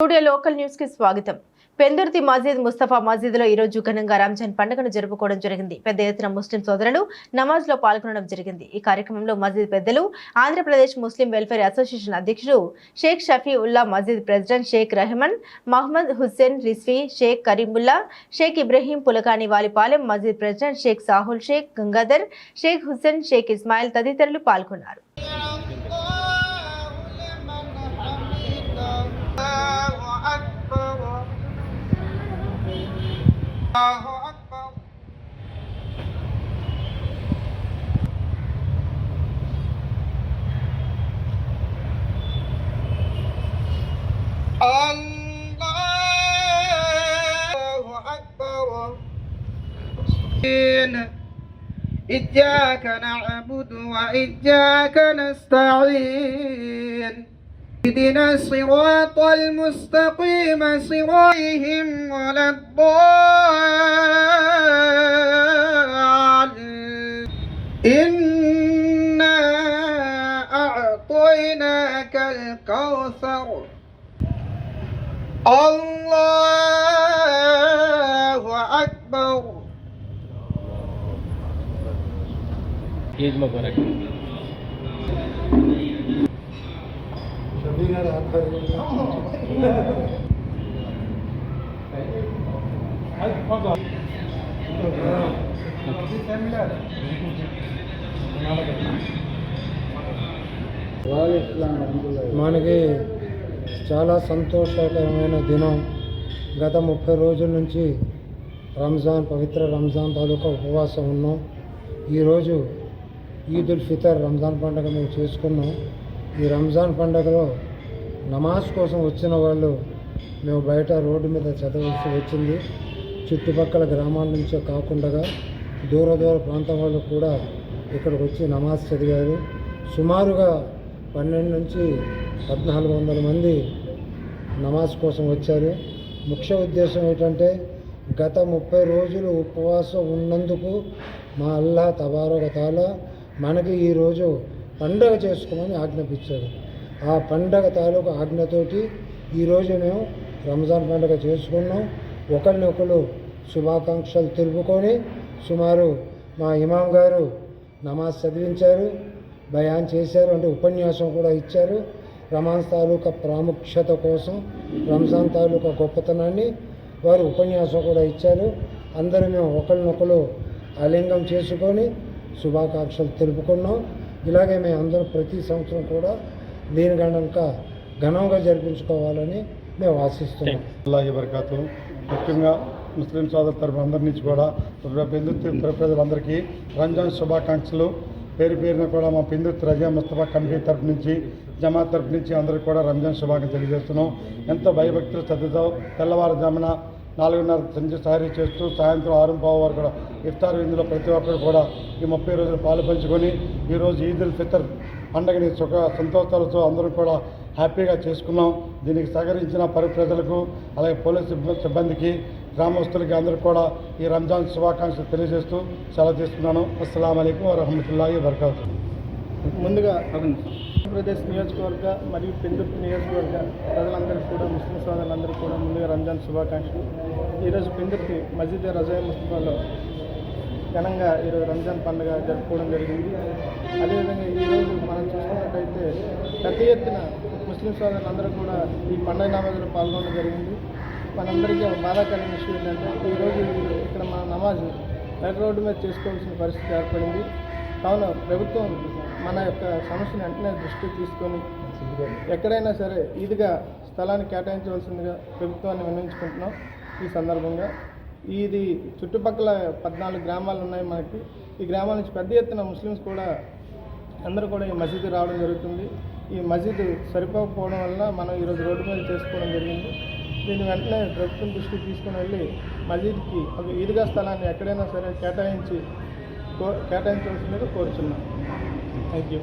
Studio local న్యూస్కి స్వాగతం. పెందుర్తి మసీద్ ముస్తఫా మసీద్లో ఈ రోజు ఘనంగా రంజాన్ పండుగను జరుపుకోవడం జరిగింది. పెద్ద ఎత్తున ముస్లిం సోదరులు నమాజ్లో పాల్గొనడం జరిగింది. ఈ కార్యక్రమంలో మసీద్ పెద్దలు ఆంధ్రప్రదేశ్ ముస్లిం వెల్ఫేర్ అసోసియేషన్ అధ్యక్షుడు షేక్ షఫీ ఉల్లా మసీద్ ప్రెసిడెంట్ షేక్ రెహమాన్ మహమ్మద్ హుస్సేన్ రిస్వీ షేక్ కరీముల్లా షేక్ ఇబ్రహీం పులకాని వాలిపాలెం మసీద్ ప్రెసిడెంట్ షేక్ సాహుల్ షేక్ గంగాధర్ షేక్ హుస్సేన్ షేక్ ఇస్మాయిల్ తదితరులు పాల్గొన్నారు. الله أكبر. إياك نعبد وإياك نستعين. اهدنا الصراط المستقيم صراطهم ولا الضالين. إنا أعطيناك الكوثر. Allahu Akbar. Eid Mubarak. Shabina Rahat Khairullah. Hadi Fadha. Hadi Fadha. Hadi Fadha. Hadi Fadha. చాలా సంతోషకరమైన దినం. గత ముప్పై రోజుల నుంచి రంజాన్ పవిత్ర రంజాన్ తాలూకా ఉపవాసం ఉన్నాం. ఈరోజు ఈద్ ఉల్ ఫితర్ రంజాన్ పండుగ మేము చేసుకున్నాం. ఈ రంజాన్ పండుగలో నమాజ్ కోసం వచ్చిన వాళ్ళు మేము బయట రోడ్డు మీద చదవలసి వచ్చింది. చుట్టుపక్కల గ్రామాల నుంచే కాకుండా దూర దూర ప్రాంతం వాళ్ళు కూడా ఇక్కడికి వచ్చి నమాజ్ చదివారు. సుమారుగా పన్నెండు నుంచి పద్నాలుగు వందల మంది నమాజ్ కోసం వచ్చారు. ముఖ్య ఉద్దేశం ఏంటంటే గత ముప్పై రోజులు ఉపవాసం ఉన్నందుకు మా అల్లా తబారక తాల మనకి ఈరోజు పండగ చేసుకోమని ఆజ్ఞాపించాడు. ఆ పండగ తాలూకు ఆజ్ఞతోటి ఈరోజు మేము రంజాన్ పండుగ చేసుకున్నాం. ఒకరినొకరు శుభాకాంక్షలు తెలుపుకొని సుమారు మా ఇమాం గారు నమాజ్ చదివించారు. బయాన్ చేశారు. అంటే ఉపన్యాసం కూడా ఇచ్చారు. రమాన్ తాలూకా ప్రాముఖ్యత కోసం రంజాన్ తాలూకా గొప్పతనాన్ని వారు ఉపన్యాసం కూడా ఇచ్చారు. అందరూ మేము ఒకరినొకరు ఆలింగం చేసుకొని శుభాకాంక్షలు తెలుపుకున్నాం. ఇలాగే మేము అందరం ప్రతి సంవత్సరం కూడా దీని గణంక ఘనంగా జరిపించుకోవాలని మేము ఆశిస్తున్నాం. అల్లాహి బరకాతు ముఖ్యంగా ముస్లిం సోదరు తరఫు అందరి నుంచి కూడా ప్రజలందరికీ రంజాన్ శుభాకాంక్షలు. పేరు పేరున కూడా మా పిందు రజా ముస్తఫా కమిటీ తరఫు నుంచి జమాత్ తరఫు నుంచి అందరికీ కూడా రంజాన్ శుభాకాంక్షలు తెలియజేస్తున్నాం. ఎంతో భయభక్తులు శ్రద్ధతో తెల్లవారుజామున నాలుగున్నర సంజ సహారీ చేస్తూ సాయంత్రం ఆరు పావు వరకు కూడా ఇఫ్తార్ విందులో ప్రతి ఒక్కరు కూడా ఈ ముప్పై రోజులు పాలు పంచుకొని ఈరోజు ఈద్ ఉల్ ఫితర్ పండుగని సుఖ సంతోషాలతో అందరం కూడా హ్యాపీగా చేసుకున్నాం. దీనికి సహకరించిన పరి ప్రజలకు అలాగే పోలీస్ సిబ్బందికి గ్రామస్తులకి అందరికీ కూడా ఈ రంజాన్ శుభాకాంక్షలు తెలియజేస్తూ సెలవు తీసుకున్నాను. అస్సలం అయికం వరహమతుల్లాహి వరకాతు ముందుగా ఆంధ్రప్రదేశ్ నియోజకవర్గ మరియు పెందుర్తి నియోజకవర్గ ప్రజలందరికీ కూడా ముస్లిం సోదరులందరికీ కూడా ముందుగా రంజాన్ శుభాకాంక్షలు. ఈరోజు పెందుర్తి మసీద్ రజాయ్ ముస్తఫాలో ఘనంగా ఈరోజు రంజాన్ పండుగ జరుపుకోవడం జరిగింది. అదేవిధంగా ఈరోజు మనం చూసుకున్నట్టయితే పెద్ద ఎత్తున ముస్లిం సోదరులందరూ కూడా ఈ పండుగ నమాజులో పాల్గొనడం జరిగింది. మనందరికీ బాధాకరమైన విషయం ఏంటంటే ఈరోజు ఇక్కడ మన నమాజ్ బయట రోడ్డు మీద చేసుకోవాల్సిన పరిస్థితి ఏర్పడింది. కావున ప్రభుత్వం మన యొక్క సమస్యను వెంటనే దృష్టికి తీసుకొని ఎక్కడైనా సరే ఇదిగా స్థలాన్ని కేటాయించవలసిందిగా ప్రభుత్వాన్ని విన్నవించుకుంటున్నాం ఈ సందర్భంగా. ఇది చుట్టుపక్కల పద్నాలుగు గ్రామాలు ఉన్నాయి మనకి. ఈ గ్రామాల నుంచి పెద్ద ఎత్తున ముస్లిమ్స్ కూడా అందరూ కూడా ఈ మసీదు రావడం జరుగుతుంది. ఈ మసీదు సరిపోకపోవడం వల్ల మనం ఈరోజు రోడ్డు మీద చేసుకోవడం జరిగింది. నేను వెంటనే ప్రభుత్వం దృష్టికి తీసుకుని వెళ్ళి మజీద్కి ఒక ఈదుగా స్థలాన్ని ఎక్కడైనా సరే కేటాయించి కో కేటాయించవలసిందిగా కోరుచున్నాం థ్యాంక్ యూ